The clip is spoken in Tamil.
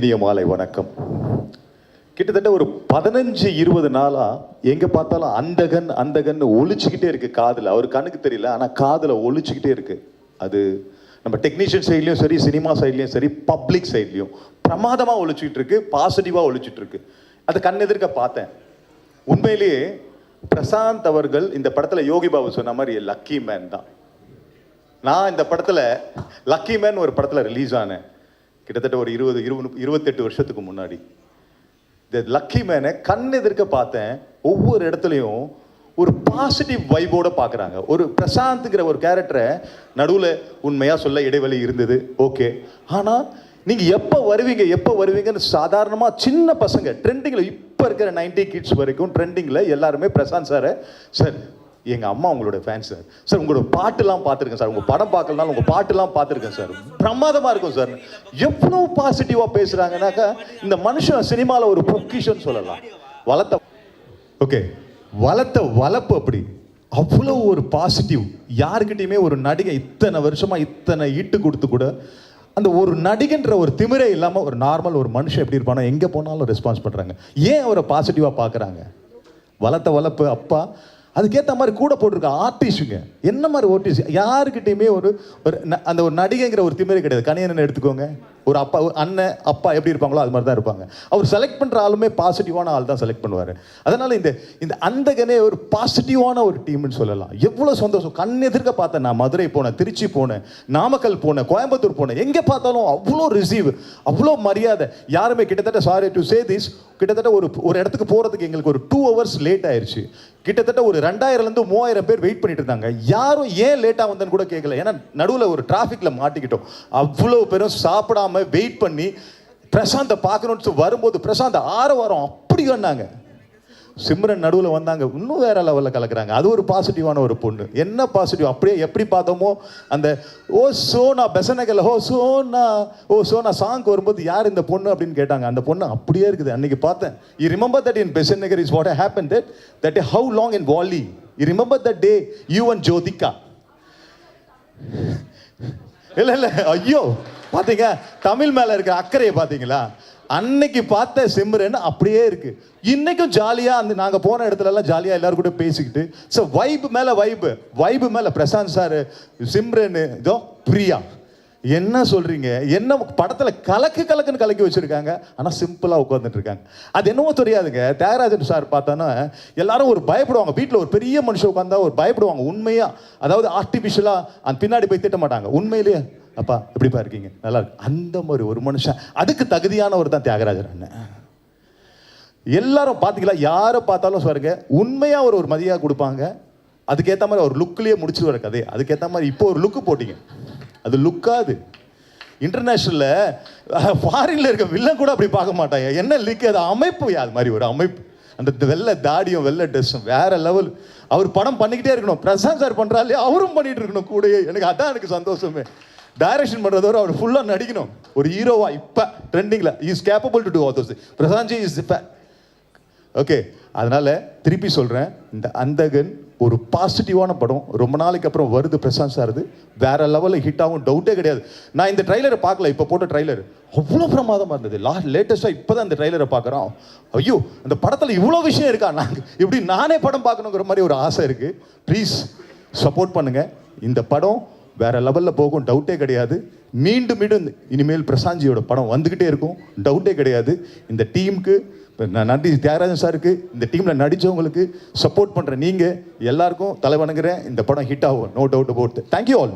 இனிய மாலை வணக்கம். கிட்டத்தட்ட ஒரு பதினஞ்சு இருபது நாளாக எங்கே பார்த்தாலும் அந்தகன் அந்தகன் ஒழிச்சுக்கிட்டே இருக்குது காதில். அவர் கண்ணுக்கு தெரியல ஆனால் காதில் ஒழிச்சுக்கிட்டே இருக்குது அது நம்ம டெக்னீஷியன் சைட்லேயும் சரி சினிமா சைட்லேயும் சரி பப்ளிக் சைட்லேயும் பிரமாதமாக ஒழிச்சுக்கிட்டு இருக்கு பாசிட்டிவாக ஒழிச்சிட்டு இருக்கு. அது கண் எதிர்க்க பார்த்தேன். உண்மையிலேயே பிரசாந்த் அவர்கள் இந்த படத்தில் யோகி பாபு சொன்ன மாதிரி லக்கி மேன் தான். நான் இந்த படத்தில் லக்கி மேன் ஒரு படத்தில் ரிலீஸ் ஆனேன். கிட்டத்தட்ட ஒரு இருபது இருபது இருபத்தெட்டு வருஷத்துக்கு முன்னாடி. இந்த லக்கி மேனை கண் எதிர்க்க பார்த்தேன். ஒவ்வொரு இடத்துலையும் ஒரு பாசிட்டிவ் வைபோட பார்க்குறாங்க. ஒரு பிரசாந்த்ங்கிற ஒரு கேரக்டரை நடுவில் உண்மையாக சொல்ல இடைவெளி இருந்தது. ஓகே ஆனால் நீங்கள் எப்போ வருவீங்க எப்போ வருவீங்கன்னு சாதாரணமாக சின்ன பசங்க ட்ரெண்டிங்கில் இப்போ இருக்கிற 90 கிட்ஸ் வரைக்கும் ட்ரெண்டிங்கில் எல்லாருமே பிரசாந்த் சாரை சார் எங்கள் அம்மா உங்களோட ஃபேன் சார் சார் உங்களோட பாட்டுலாம் பார்த்துருக்கேன் சார் உங்கள் படம் பார்க்கலனாலும் உங்கள் பாட்டுலாம் பார்த்துருக்கேன் சார் பிரமாதமாக இருக்கும் சார் எவ்வளோ பாசிட்டிவாக பேசுகிறாங்கனாக்கா இந்த மனுஷன் சினிமாவில் ஒரு பொக்கிஷன் சொல்லலாம். வளர்த்த ஓகே வளர்த்த வளர்ப்பு அப்படி. அவ்வளோ ஒரு பாசிட்டிவ் யாருக்கிட்டையுமே ஒரு நடிகை இத்தனை வருஷமாக இத்தனை ஈட்டு கொடுத்து கூட அந்த ஒரு நடிகன்ற ஒரு திமிரே இல்லாமல் ஒரு நார்மல் ஒரு மனுஷன் எப்படி இருப்பானோ எங்கே போனாலும் ரெஸ்பான்ஸ் பண்ணுறாங்க ஏன் அவரை பாசிட்டிவாக பார்க்குறாங்க? வளர்த்த வளர்ப்பு அப்பா அதுக்கேற்ற மாதிரி கூட போட்டிருக்க ஆர்டிஸ்ட்டுங்க. என்ன மாதிரி ஆர்டிஸ்ட் யாருக்கிட்டேயுமே ஒரு ஒரு ந- அந்த ஒரு நடிகைங்கிற ஒரு திமிரே கிடையாது. கணியன் எடுத்துக்கோங்க. ஒரு அப்பா ஒரு அண்ணன் அப்பா எப்படி இருப்பாங்களோ அது மாதிரி தான் இருப்பாங்க. அவர் செலக்ட் பண்ணுற ஆளுமே பாசிட்டிவான ஆள் தான் செலக்ட் பண்ணுவார். அதனால் இந்த இந்த அந்தகனே ஒரு பாசிட்டிவான ஒரு டீம்னு சொல்லலாம். எவ்வளோ சந்தோஷம். கண் எதிர்க்க பார்த்தேன் நான். மதுரை போனேன் திருச்சி போனேன் நாமக்கல் போனேன் கோயம்புத்தூர் போனேன். எங்கே பார்த்தாலும் அவ்வளோ ரிசீவ் அவ்வளோ மரியாதை. யாருமே கிட்டத்தட்ட சாரி டு சே திஸ் கிட்டத்தட்ட ஒரு ஒரு இடத்துக்கு போகிறதுக்கு எங்களுக்கு ஒரு டூ ஹவர்ஸ் லேட் ஆயிடுச்சு கிட்டத்தட்ட ஒரு ரெண்டாயிரம்லேருந்து மூவாயிரம் பேர் வெயிட் பண்ணிட்டு இருந்தாங்க. யாரும் ஏன் லேட்டாக வந்தேன்னு கூட கேட்கல ஏன்னா நடுவில் ஒரு டிராஃபிக்கில் மாட்டிக்கிட்டோம். அவ்வளோ பேரும் சாப்பிடாம வெயிட் பண்ணி பிரசாந்தை பார்க்கணும்னு வரும்போது பிரசாந்த் ஆறு வாரம் அப்படி வந்தாங்க. சிம்ரன் நடுவில் வந்தாங்க. இன்னும் வேற லெவலில் கலக்குறாங்க. அது ஒரு பாசிட்டிவான ஒரு பொண்ணு. என்ன பாசிட்டிவ் அப்படியே எப்படி பார்த்தோமோ அந்த ஓ சோனா பெசனகல் ஓ சோனா ஓ சோனா சாங் வரும்போது யார் இந்த பொண்ணு? அப்படின்னு கேட்டாங்க. அந்த பொண்ணு அப்படியே இருக்குது. அன்னைக்கு பார்த்தேன். You remember that in Besant Nagar is what happen that that how long in Vaali you remember that day you and Jyothika இல்லை இல்லை. ஐயோ. பார்த்தீங்க தமிழ் மேலே இருக்கிற அக்கறையை பார்த்தீங்களா அன்னைக்கு பார்த்த சிம்ரன் அப்படியே இருக்குது இன்னைக்கும் ஜாலியாக அந்த நாங்கள் போன இடத்துலலாம் ஜாலியாக எல்லோரும் எல்லாரும் கூட பேசிக்கிட்டு ஸோ வைப் மேலே வைப்பு வைப்பு மேலே பிரசாந்த் சார் சிம்ரன் இதோ பிரியா. என்ன சொல்கிறீங்க என்ன படத்தில் கலக்கு கலக்குன்னு கலக்கி வச்சுருக்காங்க. ஆனால் சிம்பிளாக உட்காந்துட்டு இருக்காங்க. அது என்னவோ தெரியாதுங்க. தியாகராஜன் சார் பார்த்தோன்னா எல்லாரும் ஒரு பயப்படுவாங்க. வீட்டில் ஒரு பெரிய மனுஷன் உட்காந்தா ஒரு பயப்படுவாங்க. உண்மையாக அதாவது ஆர்டிஃபிஷியலாக அந்த பின்னாடி போய் திட்ட மாட்டாங்க. உண்மையிலேயே. அப்பா எப்படிப்பா இருக்கீங்க? நல்லா இருக்கு. அந்த மாதிரி ஒரு மனுஷன். அதுக்கு தகுதியானவர் தான் தியாகராஜர் அண்ணன். எல்லாரும் பார்த்தீங்களா யாரை பார்த்தாலும் சொல்லுங்க உண்மையாக ஒரு ஒரு மதியாக கொடுப்பாங்க. அதுக்கேற்ற மாதிரி ஒரு லுக்லயே முடிச்சிருவாரு கதை அதுக்கேற்ற மாதிரி இப்போ ஒரு லுக்கு போட்டிங்க. அது லுக்காது இன்டர்நேஷ்னலில் ஃபாரின்ல இருக்க வில்லன் கூட அப்படி பார்க்க மாட்டாங்க. என்ன லிக் அது அமைப்பு. அது மாதிரி ஒரு அமைப்பு. அந்த வெள்ளை தாடியும் வெள்ளை ட்ரெஸ்ஸும் வேற லெவல் அவர் படம் பண்ணிக்கிட்டே இருக்கணும். பிரசாந்த் சார் பண்ணுறாரு அவரும் பண்ணிட்டு இருக்கணும் கூடயே. எனக்கு அதான் எனக்கு சந்தோஷமே. டைரக்ஷன் பண்றதோட அவர் ஃபுல்லாக நடிக்கணும். ஒரு ஹீரோவா இப்போ ட்ரெண்டிங்கில் is capable to do all those Prashanth is இப்போ. ஓகே அதனால் திருப்பி சொல்கிறேன் இந்த அந்தகன் ஒரு பாசிட்டிவான படம். ரொம்ப நாளைக்கு அப்புறம் வருது பிரசாந்த் சார் இது. வேற லெவலில் ஹிட் ஆகும். டவுட்டே கிடையாது. நான் இந்த ட்ரைலரை பார்க்கல. இப்போ போட்ட ட்ரைலர் அவ்வளோ பிரமாதமாக இருந்தது. லாஸ்ட் லேட்டஸ்ட்டாக இப்போ தான் இந்த ட்ரைலரை பார்க்குறோம். ஐயோ அந்த படத்தில் இவ்வளோ விஷயம் இருக்கா? நாங்கள் இப்படி நானே படம் பார்க்கணுங்கிற மாதிரி ஒரு ஆசை இருக்குது ப்ளீஸ் சப்போர்ட் பண்ணுங்கள் இந்த படம் வேற லெவலில் போகும் டவுட்டே கிடையாது. மீண்டும் மீண்டும் இனிமேல் பிரசாந்த்ஜியோட படம் வந்துக்கிட்டே இருக்கும். டவுட்டே கிடையாது. இந்த டீமுக்கு நான் நன்றி தியாகராஜன் சாருக்கு இந்த டீமில் நடித்தவங்களுக்கு சப்போர்ட் பண்ணுற நீங்கள் எல்லாருக்கும் தலைவணங்குறேன். இந்த படம் ஹிட் ஆகும். No doubt about thank you all